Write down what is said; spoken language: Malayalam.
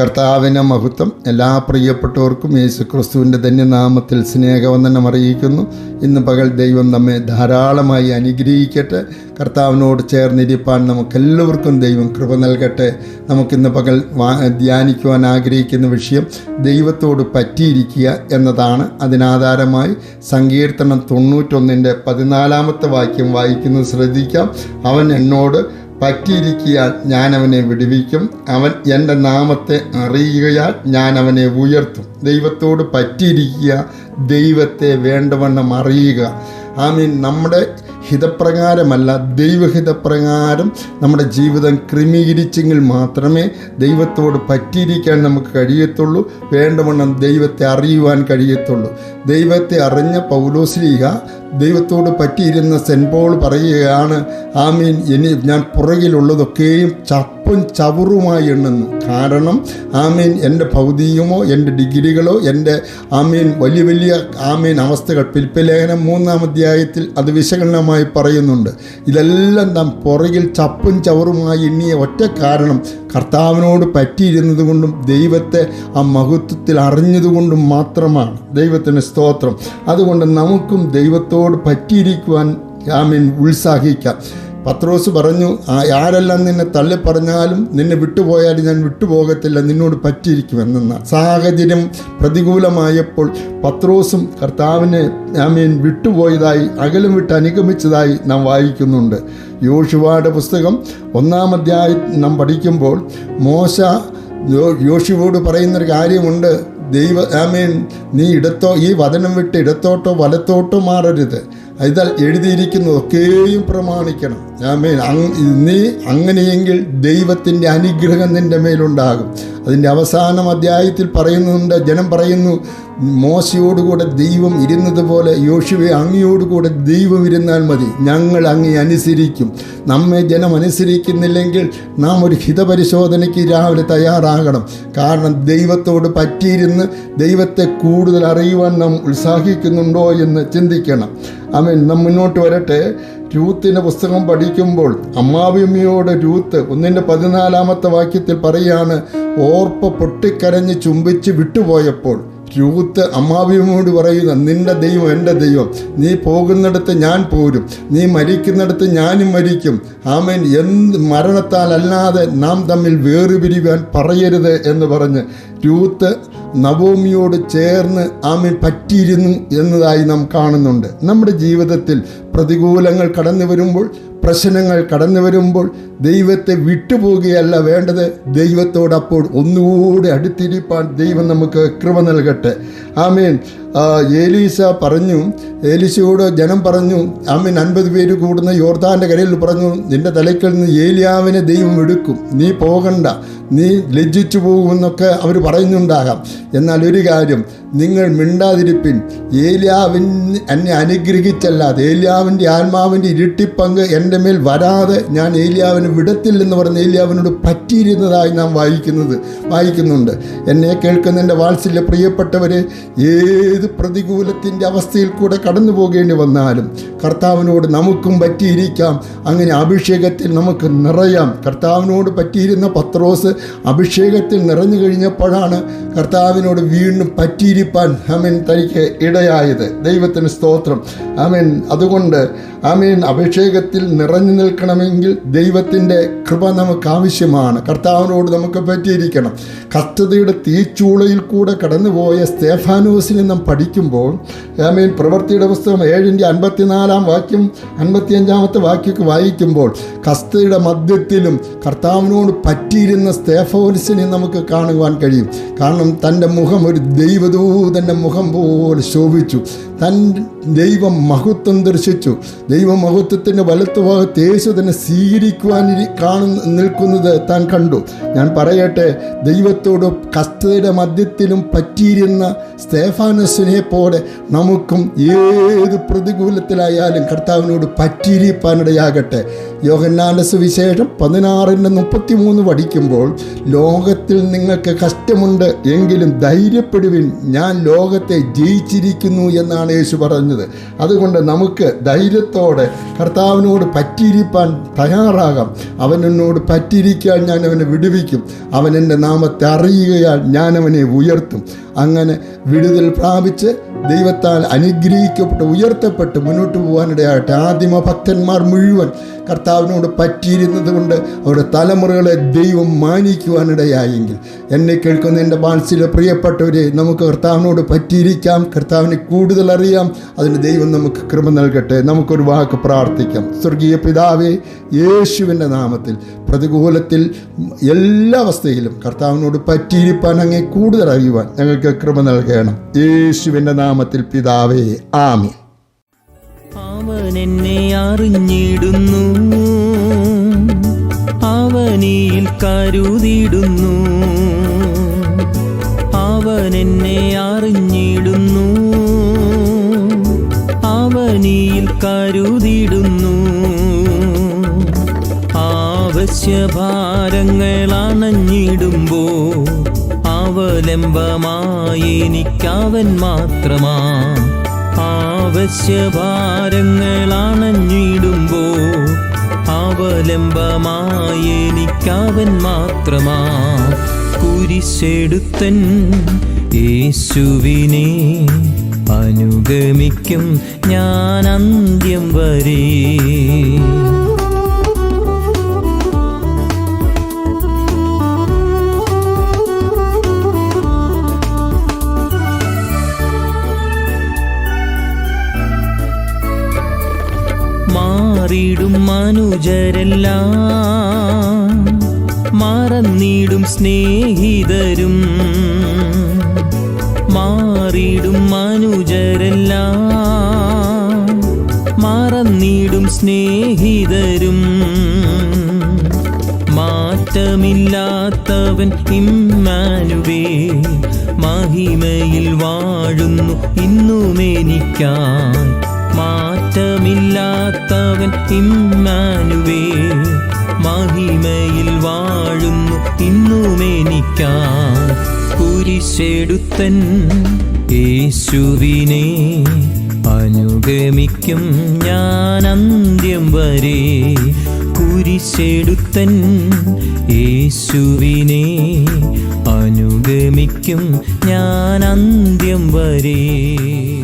കർത്താവിന്റെ മഹത്വം എല്ലാ പ്രിയപ്പെട്ടവർക്കും യേശു ക്രിസ്തുവിന്റെ ധന്യനാമത്തിൽ സ്നേഹവന്ദനം അറിയിക്കുന്നു. ഇന്ന് പകൽ ദൈവം നമ്മെ ധാരാളമായി അനുഗ്രഹിക്കട്ടെ. കർത്താവിനോട് ചേർന്നിരിപ്പാൻ നമുക്കെല്ലാവർക്കും ദൈവം കൃപ നൽകട്ടെ. നമുക്കിന്ന് പകൽ ധ്യാനിക്കുവാൻ ആഗ്രഹിക്കുന്ന വിഷയം ദൈവത്തോട് പറ്റിയിരിക്കുക എന്നതാണ്. അതിനാധാരമായി സങ്കീർത്തനം തൊണ്ണൂറ്റൊന്നിന്റെ പതിനാലാമത്തെ വാക്യം വായിക്കുന്നത് ശ്രദ്ധിക്കാം. അവൻ എന്നോട് പറ്റിയിരിക്കിയാൽ ഞാൻ അവനെ വിടുവിക്കും. അവൻ എന്റെ നാമത്തെ അറിയുകയാൽ ഞാൻ അവനെ ഉയർത്തും. ദൈവത്തോട് പറ്റിയിരിക്കുക ദൈവത്തെ വേണ്ടവണ്ണം അറിയുക. ആമീൻ. നമ്മുടെ ഹിതപ്രകാരമല്ല ദൈവഹിതപ്രകാരം നമ്മുടെ ജീവിതം ക്രമീകരിച്ചെങ്കിൽ മാത്രമേ ദൈവത്തോട് പറ്റിയിരിക്കാൻ നമുക്ക് കഴിയത്തുള്ളൂ വേണ്ടവണ്ണം ദൈവത്തെ അറിയുവാൻ കഴിയത്തുള്ളൂ. ദൈവത്തെ അറിഞ്ഞ പൗലോസ്ലീഹ ദൈവത്തോട് പറ്റിയിരുന്ന സെൻപോൾ പോൾ പറയുകയാണ് ആമീൻ ഇനി ഞാൻ പുറകിലുള്ളതൊക്കെയും ചപ്പും ചവറുമായി എണ്ണുന്നു. കാരണം ആമീൻ എന്റെ ഭൗതികമോ എന്റെ ഡിഗ്രികളോ എന്റെ ആമീൻ വലിയ വലിയ ആമീൻ അവസ്ഥകൾ. പിൽപ്പലേഖനം മൂന്നാം അധ്യായത്തിൽ അത് വിശകലനമായി പറയുന്നുണ്ട്. ഇതെല്ലാം നാം പുറകിൽ ചപ്പും ചവറുമായി എണ്ണിയ ഒറ്റ കാരണം കർത്താവിനോട് പറ്റിയിരുന്നത് കൊണ്ടും ദൈവത്തെ ആ മഹത്വത്തിൽ അറിഞ്ഞതുകൊണ്ടും മാത്രമാണ്. ദൈവത്തിന് സ്തോത്രം. അതുകൊണ്ട് നമുക്കും ദൈവത്തോട് പറ്റിയിരിക്കുവാൻ ആമീൻ ഉത്സാഹിക്കാം. പത്രോസ് പറഞ്ഞു "ആ ആരെല്ലാം നിന്നെ തള്ളിപ്പറഞ്ഞാലും നിന്നെ വിട്ടുപോയാലും ഞാൻ വിട്ടുപോകത്തില്ല നിന്നോട് പറ്റിയിരിക്കും പറ്റിയിരിക്കുമെന്ന സാഹചര്യം പ്രതികൂലമായപ്പോൾ പത്രോസും കർത്താവിനെ ആമീൻ വിട്ടുപോയതായി അകലും വിട്ട് അനുഗമിച്ചതായി നാം വായിക്കുന്നുണ്ട്. യോഷുവയുടെ പുസ്തകം ഒന്നാം അധ്യായം നാം പഠിക്കുമ്പോൾ മോശ യോഷുവോട് പറയുന്നൊരു കാര്യമുണ്ട്. ദൈവ ആമീൻ നീ ഇടത്തോ ഈ വചനം വിട്ട് ഇടത്തോട്ടോ വലത്തോട്ടോ മാറരുത്. ഇതിൽ എഴുതിയിരിക്കുന്നതൊക്കെയും പ്രമാണിക്കണം. ആമേൻ. നീ അങ്ങനെയെങ്കിൽ ദൈവത്തിന്റെ അനുഗ്രഹം നിന്റെ മേലുണ്ടാകും. അതിന്റെ അവസാനം അധ്യായത്തിൽ പറയുന്നുണ്ട് ജനം പറയുന്നു മോശയോടുകൂടെ ദൈവം ഇരുന്നത് പോലെ യോശുവെ അങ്ങയോടുകൂടെ ദൈവം ഇരുന്നാൽ മതി. ഞങ്ങൾ അങ്ങേ അനുസരിക്കും. നമ്മെ ജനം അനുസരിക്കുന്നില്ലെങ്കിൽ നാം ഒരു ഹിതപരിശോധനയ്ക്ക് രാവിലെ തയ്യാറാകണം. കാരണം ദൈവത്തോട് പറ്റിയിരുന്ന് ദൈവത്തെ കൂടുതൽ അറിയുവാൻ നാം ഉത്സാഹിക്കുന്നുണ്ടോ എന്ന് ചിന്തിക്കണം. അവൻ നാം മുന്നോട്ട് വരട്ടെ. രൂത്തിന്റെ പുസ്തകം പഠിക്കുമ്പോൾ അമ്മാവിയമ്മയോട് രൂത്ത് ഒന്നിന്റെ പതിനാലാമത്തെ വാക്യത്തിൽ പറയാണ് ഓർപ്പ പൊട്ടിക്കരഞ്ഞ് ചുംബിച്ച് വിട്ടുപോയപ്പോൾ രൂത്ത് അമ്മാവിയമ്മയോട് പറയുന്ന നിന്റെ ദൈവം എന്റെ ദൈവം നീ പോകുന്നിടത്ത് ഞാൻ പോരും നീ മരിക്കുന്നിടത്ത് ഞാനും മരിക്കും. ആമേൻ. എന്ത് മരണത്താൽ അല്ലാതെ നാം തമ്മിൽ വേറുപിരിവാൻ പറയരുത് എന്ന് പറഞ്ഞ് രൂത്ത് നവോമിയോട് ചേർന്ന് ആമേൻ പറ്റിയിരുന്നു എന്നതായി നാം കാണുന്നുണ്ട്. നമ്മുടെ ജീവിതത്തിൽ പ്രതികൂലങ്ങൾ കടന്നു വരുമ്പോൾ പ്രശ്നങ്ങൾ കടന്നു വരുമ്പോൾ ദൈവത്തെ വിട്ടുപോകുകയല്ല വേണ്ടത്. ദൈവത്തോടപ്പോൾ ഒന്നുകൂടി അടുത്തിരിപ്പാൻ ദൈവം നമുക്ക് കൃപ നൽകട്ടെ. ആമീൻ. ഏലീസ പറഞ്ഞു ഏലീസയോട് ജനം പറഞ്ഞു ആമീൻ അൻപത് പേര് കൂടുന്ന യോർദാന്റെ കരയിൽ പറഞ്ഞു നിന്റെ തലയ്ക്കൽ നിന്ന് ഏലിയാവിനെ ദൈവം എടുക്കും. നീ പോകണ്ട. നീ ലജ്ജിച്ചു പോകുമെന്നൊക്കെ അവർ പറയുന്നുണ്ടാകാം. എന്നാൽ ഒരു കാര്യം നിങ്ങൾ മിണ്ടാതിരിപ്പിൻ. ഏലിയാവിൻ എന്നെ അനുഗ്രഹിച്ചല്ലാതെ ഏലിയാവിന്റെ ആത്മാവിന്റെ ഇരുട്ടിപ്പങ്ക് എന്റെ മേൽ വരാതെ ഞാൻ ഏലിയാവിന് വിടത്തില്ലെന്ന് പറഞ്ഞ് ഏലിയാവിനോട് പറ്റിയിരുന്നതായി നാം വായിക്കുന്നത് വായിക്കുന്നുണ്ട്. എന്നെ കേൾക്കുന്ന എന്റെ വാത്സല്യ പ്രിയപ്പെട്ടവരെ ഏത് പ്രതികൂലത്തിന്റെ അവസ്ഥയിൽ കൂടെ കടന്നു പോകേണ്ടി വന്നാലും കർത്താവിനോട് നമുക്കും പറ്റിയിരിക്കാം. അങ്ങനെ അഭിഷേകത്തിൽ നമുക്ക് നിറയാം. കർത്താവിനോട് പറ്റിയിരുന്ന പത്രോസ് അഭിഷേകത്തിൽ നിറഞ്ഞു കഴിഞ്ഞപ്പോഴാണ് കർത്താവിനോട് വീണ്ടും പറ്റിയിരിപ്പാൻ അമീൻ തനിക്ക് ഇടയായത്. ദൈവത്തിന് സ്തോത്രം. അമീൻ അതുകൊണ്ട് അമീൻ അഭിഷേകത്തിൽ നിറഞ്ഞു നിൽക്കണമെങ്കിൽ ദൈവത്തിന്റെ കൃപ നമുക്ക് ആവശ്യമാണ്. കർത്താവിനോട് നമുക്ക് പറ്റിയിരിക്കണം. കസ്തതയുടെ തീച്ചൂളയിൽ കൂടെ കടന്നുപോയ സ്തേഫാനോസിനെ നാം പഠിക്കുമ്പോൾ അമീൻ പ്രവൃത്തിയുടെ പുസ്തകം ഏഴിന്റെ അൻപത്തിനാലാം വാക്യം അൻപത്തിയഞ്ചാമത്തെ വാക്യമൊക്കെ വായിക്കുമ്പോൾ കസ്തയുടെ മധ്യത്തിലും കർത്താവിനോട് പറ്റിയിരുന്ന സ്തേഫോലിസിനെ നമുക്ക് കാണുവാൻ കഴിയും. കാരണം തന്റെ മുഖം ഒരു ദൈവദൂതന്റെ മുഖം പോലെ ശോഭിച്ചു. തൻ ദൈവം മഹത്വം ദർശിച്ചു. ദൈവമഹത്വത്തിന്റെ വലത്ത് ഭാഗത്ത് യേശു തന്നെ സ്വീകരിക്കുവാൻ കാണുന്ന നിൽക്കുന്നത് താൻ കണ്ടു. ഞാൻ പറയട്ടെ ദൈവത്തോട് കസ്തയുടെ മധ്യത്തിലും പറ്റിയിരുന്ന സ്തേഫാനസിനെ പോലെ നമുക്കും ഏത് പ്രതികൂലത്തിലായാലും കർത്താവിനോട് പറ്റിയിരിപ്പാനിടയാകട്ടെ. യോഹൻ യോഹന്നാന്റെ സുവിശേഷം പതിനാറിന്റെ മുപ്പത്തി മൂന്ന് പഠിക്കുമ്പോൾ ലോകത്തിൽ നിങ്ങൾക്ക് കഷ്ടമുണ്ട് എങ്കിലും ധൈര്യപ്പെടുവിൻ. ഞാൻ ലോകത്തെ ജയിച്ചിരിക്കുന്നു എന്നാണ് യേശു പറഞ്ഞത്. അതുകൊണ്ട് നമുക്ക് ധൈര്യത്തോടെ കർത്താവിനോട് പറ്റിയിരിപ്പാൻ തയ്യാറാകാം. അവൻ എന്നോട് പറ്റിയിരിക്കാൻ ഞാൻ അവനെ വിടുവിക്കും. അവൻ എന്റെ നാമത്തെ അറിയുകയാൽ ഞാൻ അവനെ ഉയർത്തും. അങ്ങനെ വിടുതൽ പ്രാപിച്ച് ദൈവത്താൽ അനുഗ്രഹിക്കപ്പെട്ട് ഉയർത്തപ്പെട്ട് മുന്നോട്ട് പോകാനിടയാകട്ടെ. ആദിമ ഭക്തന്മാർ മുഴുവൻ കർത്താവിനോട് പറ്റിയിരുന്നത് കൊണ്ട് അവരുടെ തലമുറകളെ ദൈവം മാനിക്കുവാനിടയായെങ്കിൽ എന്നെ കേൾക്കുന്ന എന്റെ ബാൻസിലെ പ്രിയപ്പെട്ടവരെ നമുക്ക് കർത്താവിനോട് പറ്റിയിരിക്കാം കർത്താവിനെ കൂടുതൽ അറിയാം അതിന് ദൈവം നമുക്ക് കൃപ നൽകട്ടെ. നമുക്കൊരു വാക്ക് പ്രാർത്ഥിക്കാം. സ്വർഗീയ പിതാവേ യേശുവിന്റെ നാമത്തിൽ പ്രതികൂലത്തിൽ എല്ലാ അവസ്ഥയിലും കർത്താവിനോട് പറ്റിയിരിപ്പാൻ അങ്ങേ കൂടുതൽ അറിയുവാൻ ഞങ്ങൾക്ക് കൃപ നൽകണം. യേശുവിന്റെ നാമത്തിൽ പിതാവേ ആമി അവൻ എന്നെ അറിഞ്ഞിടുന്നു. അവനിയിൽ കരുതിയിടുന്നു. അവൻ എന്നെ അറിഞ്ഞിടുന്നു. അവനിയിൽ കരുതിയിടുന്നു. ആവശ്യഭാരങ്ങൾ അണഞ്ഞിടുമ്പോ അവലംബമായി എനിക്കവൻ മാത്രമാ. ആവശ്യഭാരങ്ങൾ അണഞ്ഞിടുമ്പോ അവലംബമായി എനിക്കവൻ മാത്രമാ. കുരിശെടുത്തൻ യേശുവിനെ അനുഗമിക്കും ഞാൻ അന്ത്യം വരെ. മനുജരെല്ലാം മറന്നിടും സ്നേഹിതരും മാറിടും മനുജരെല്ലാം മറന്നിടും സ്നേഹിതരും. മാറ്റമില്ലാത്തവൻ ഇമ്മാനുവേ മഹിമയിൽ വാഴുന്നു ഇന്നുമെനിക്കായി മാറ്റമില്ലാത്തവൻ ഇമ്മാനുവേ മഹിമയിൽ വാഴുന്നു ഇന്നുമെനിക്കായി കുരിശെടുത്തൻ യേശുവിനെ അനുഗമിക്കും ഞാൻ അന്ത്യം വരെ. കുരിശെടുത്തൻ യേശുവിനെ അനുഗമിക്കും ഞാൻ അന്ത്യം വരെ.